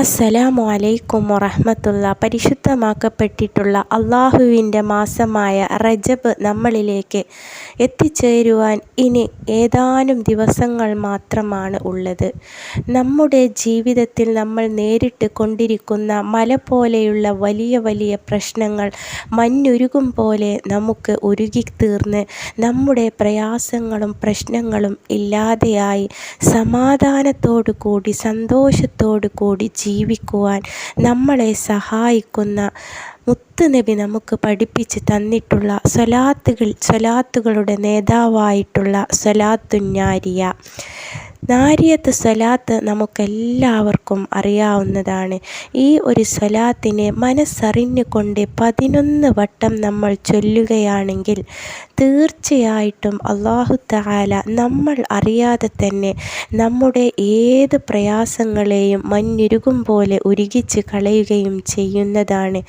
അസ്സലാമു അലൈക്കും വറഹ്മത്തുള്ള പരിശുദ്ധമാക്കപ്പെട്ടിട്ടുള്ള അള്ളാഹുവിന്റെ മാസമായ റജബ് നമ്മളിലേക്ക് എത്തിച്ചേരുവാൻ ഇനി ഏതാനും ദിവസങ്ങൾ മാത്രമാണ് ഉള്ളത്. നമ്മുടെ ജീവിതത്തിൽ നമ്മൾ നേരിട്ട് കൊണ്ടിരിക്കുന്ന മല പോലെയുള്ള വലിയ വലിയ പ്രശ്നങ്ങൾ മഞ്ഞുരുകും പോലെ നമുക്ക് ഉരുകിത്തീർന്ന് നമ്മുടെ പ്രയാസങ്ങളും പ്രശ്നങ്ങളും ഇല്ലാതെയായി സമാധാനത്തോടു കൂടി സന്തോഷത്തോടു കൂടി ജീവിക്കുവാൻ നമ്മളെ സഹായിക്കുന്ന മുത്ത് നബി നമുക്ക് പഠിപ്പിച്ച് തന്നിട്ടുള്ള സ്വലാത്തുകൾ സ്വലാത്തുകളുടെ നേതാവായിട്ടുള്ള സ്വലാത്തുന്നാരിയ നാരിയത്ത് സ്വലാത്ത് നമുക്കെല്ലാവർക്കും അറിയാവുന്നതാണ്. ഈ ഒരു സ്വലാത്തിനെ മനസ്സറിഞ്ഞുകൊണ്ട് പതിനൊന്ന് വട്ടം നമ്മൾ ചൊല്ലുകയാണെങ്കിൽ തീർച്ചയായിട്ടും അള്ളാഹു താല നമ്മൾ അറിയാതെ തന്നെ നമ്മുടെ ഏത് പ്രയാസങ്ങളെയും മഞ്ഞുരുകും പോലെ ഉരുകിച്ച് കളയുകയും ചെയ്യുന്നതാണ്.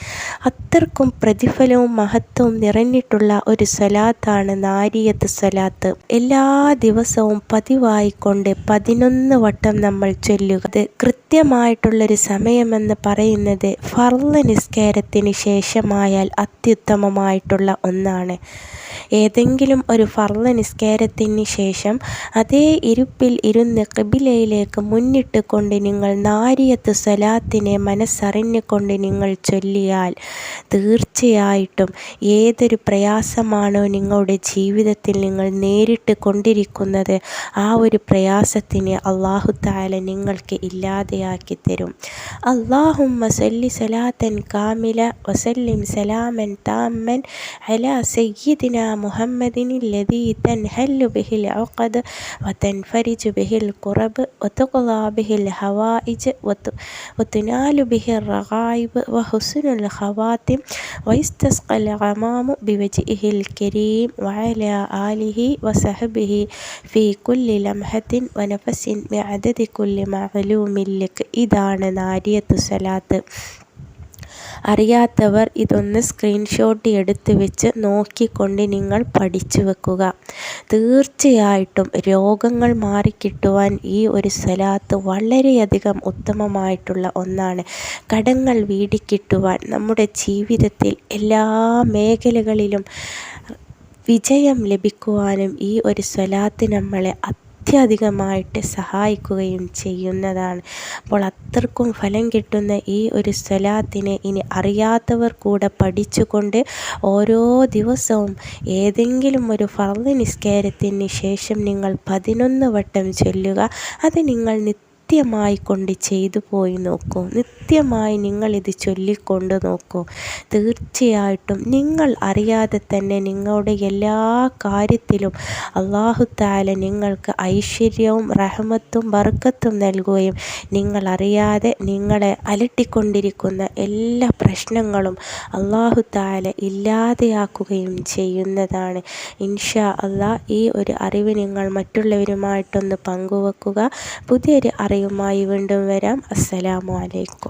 അത്രക്കും പ്രതിഫലവും മഹത്വവും നിറഞ്ഞിട്ടുള്ള ഒരു സ്വലാത്താണ് നാരിയത്ത് സ്വലാത്ത് എല്ലാ ദിവസവും പതിവായിക്കൊണ്ട് പതിനൊന്ന് വട്ടം നമ്മൾ ചൊല്ലുക. അത് കൃത്യമായിട്ടുള്ളൊരു സമയമെന്ന് പറയുന്നത് ഫർൾ നിസ്കാരത്തിന് ശേഷമായാൽ അത്യുത്തമമായിട്ടുള്ള ഒന്നാണ്. ഏതെങ്കിലും ഒരു ഫർൾ നിസ്കാരത്തിന് ശേഷം അതേ ഇരുപ്പിൽ ഇരുന്ന് കബിലയിലേക്ക് മുന്നിട്ട് കൊണ്ട് നിങ്ങൾ നാരിയത്ത് സ്വലാത്തിനെ മനസ്സറിഞ്ഞുകൊണ്ട് നിങ്ങൾ ചൊല്ലിയാൽ തീർച്ചയായിട്ടും ഏതൊരു പ്രയാസമാണോ നിങ്ങളുടെ ജീവിതത്തിൽ നിങ്ങൾ നേരിട്ട് കൊണ്ടിരിക്കുന്നത് ആ ഒരു പ്രയാസത്തിനെ അള്ളാഹു താല നിങ്ങൾക്ക് ഇല്ലാതെയാക്കി തരും. അള്ളാഹുമ്മ സല്ലി സലാത്തൻ കാമില വസല്ലിം സലാമൻ താമൻ അല സയ്യിദിന മുഹമ്മദിൻ الذي تنهل به العقد وتنفرج به الكرب وتقضى به الحوائج وتنال به الرغائب وحسن الخواتم ويستسقى الغمام بوجهه الكريم وعلى آله وصحبه في كل لمحة ونفس بعدد كل معلوم لك ഇതാണ് നാരിയത്ത് സ്വലാത്ത് അറിയാത്തവർ ഇതൊന്ന് സ്ക്രീൻഷോട്ട് എടുത്ത് വെച്ച് നോക്കിക്കൊണ്ട് നിങ്ങൾ പഠിച്ചു വെക്കുക. തീർച്ചയായിട്ടും രോഗങ്ങൾ മാറിക്കിട്ടുവാൻ ഈ ഒരു സ്ഥലത്ത് വളരെയധികം ഉത്തമമായിട്ടുള്ള ഒന്നാണ്. കടങ്ങൾ വീടിക്കിട്ടുവാൻ നമ്മുടെ ജീവിതത്തിൽ എല്ലാ മേഖലകളിലും വിജയം ലഭിക്കുവാനും ഈ ഒരു സ്വലാത്ത് നമ്മളെ അത്യധികമായിട്ട് സഹായിക്കുകയും ചെയ്യുന്നതാണ്. അപ്പോൾ അത്രക്കും ഫലം കിട്ടുന്ന ഈ ഒരു സ്വലാത്തിനെ ഇനി അറിയാത്തവർ കൂടെ പഠിച്ചുകൊണ്ട് ഓരോ ദിവസവും ഏതെങ്കിലും ഒരു ഫർദ് നിസ്കാരത്തിന് ശേഷം നിങ്ങൾ പതിനൊന്ന് വട്ടം ചൊല്ലുക. അത് നിങ്ങൾ നിത്യമായി കൊണ്ട് ചെയ്തു പോയി നോക്കൂ. നിത്യമായി നിങ്ങളിത് ചൊല്ലിക്കൊണ്ട് നോക്കൂ. തീർച്ചയായിട്ടും നിങ്ങൾ അറിയാതെ തന്നെ നിങ്ങളുടെ എല്ലാ കാര്യത്തിലും അള്ളാഹു താല നിങ്ങൾക്ക് ഐശ്വര്യവും റഹമത്തും ബർക്കത്തും നൽകുകയും നിങ്ങൾ അറിയാതെ നിങ്ങളെ അലട്ടിക്കൊണ്ടിരിക്കുന്ന എല്ലാ പ്രശ്നങ്ങളും അള്ളാഹു താല ഇല്ലാതെയാക്കുകയും ചെയ്യുന്നതാണ്. ഇൻഷാ അള്ളാ ഈ ഒരു അറിവ് നിങ്ങൾ മറ്റുള്ളവരുമായിട്ടൊന്ന് പങ്കുവെക്കുക. പുതിയൊരു അറിവുമായി വീണ്ടും വരാം. അസ്സലാമു അലൈക്കും.